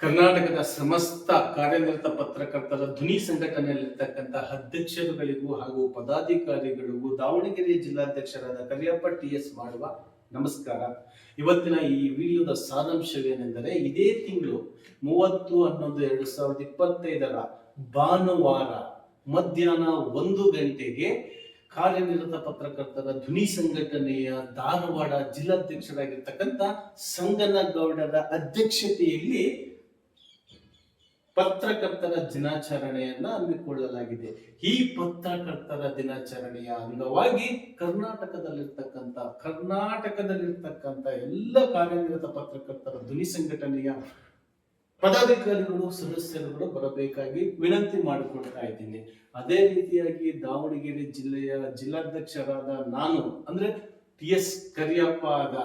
ಕರ್ನಾಟಕದ ಸಮಸ್ತ ಕಾರ್ಯನಿರತ ಪತ್ರಕರ್ತರ ಧ್ವನಿ ಸಂಘಟನೆಯಲ್ಲಿರ್ತಕ್ಕಂಥ ಅಧ್ಯಕ್ಷರುಗಳಿಗೂ ಹಾಗೂ ಪದಾಧಿಕಾರಿಗಳಿಗೂ ದಾವಣಗೆರೆ ಜಿಲ್ಲಾಧ್ಯಕ್ಷರಾದ ಕರಿಯಪ್ಪ ಟಿ ಎಸ್ ಮಾಡುವ ನಮಸ್ಕಾರ. ಇವತ್ತಿನ ಈ ವಿಡಿಯೋದ ಸಾರಾಂಶವೇನೆಂದರೆ ಇದೇ ತಿಂಗಳು ಮೂವತ್ತು ಹನ್ನೊಂದು ಎರಡು ಸಾವಿರದ ಇಪ್ಪತ್ತೈದರ ಭಾನುವಾರ ಮಧ್ಯಾಹ್ನ ಒಂದು ಗಂಟೆಗೆ ಕಾರ್ಯನಿರತ ಪತ್ರಕರ್ತರ ಧ್ವನಿ ಸಂಘಟನೆಯ ಧಾರವಾಡ ಜಿಲ್ಲಾಧ್ಯಕ್ಷರಾಗಿರ್ತಕ್ಕಂಥ ಸಂಗನಗೌಡರ ಅಧ್ಯಕ್ಷತೆಯಲ್ಲಿ ಪತ್ರಕರ್ತರ ದಿನಾಚರಣೆಯನ್ನ ಹಮ್ಮಿಕೊಳ್ಳಲಾಗಿದೆ. ಈ ಪತ್ರಕರ್ತರ ದಿನಾಚರಣೆಯ ಅಂಗವಾಗಿ ಕರ್ನಾಟಕದಲ್ಲಿರ್ತಕ್ಕಂಥ ಕರ್ನಾಟಕದಲ್ಲಿರ್ತಕ್ಕಂಥ ಎಲ್ಲ ಕಾರ್ಯನಿರತ ಪತ್ರಕರ್ತರ ಧ್ವನಿ ಸಂಘಟನೆಯ ಪದಾಧಿಕಾರಿಗಳು, ಸದಸ್ಯರುಗಳು ಬರಬೇಕಾಗಿ ವಿನಂತಿ ಮಾಡಿಕೊಳ್ತಾ ಇದ್ದೀನಿ. ಅದೇ ರೀತಿಯಾಗಿ ದಾವಣಗೆರೆ ಜಿಲ್ಲೆಯ ಜಿಲ್ಲಾಧ್ಯಕ್ಷರಾದ ನಾನು ಅಂದ್ರೆ ಟಿ ಎಸ್ ಕರಿಯಪ್ಪ ಆದ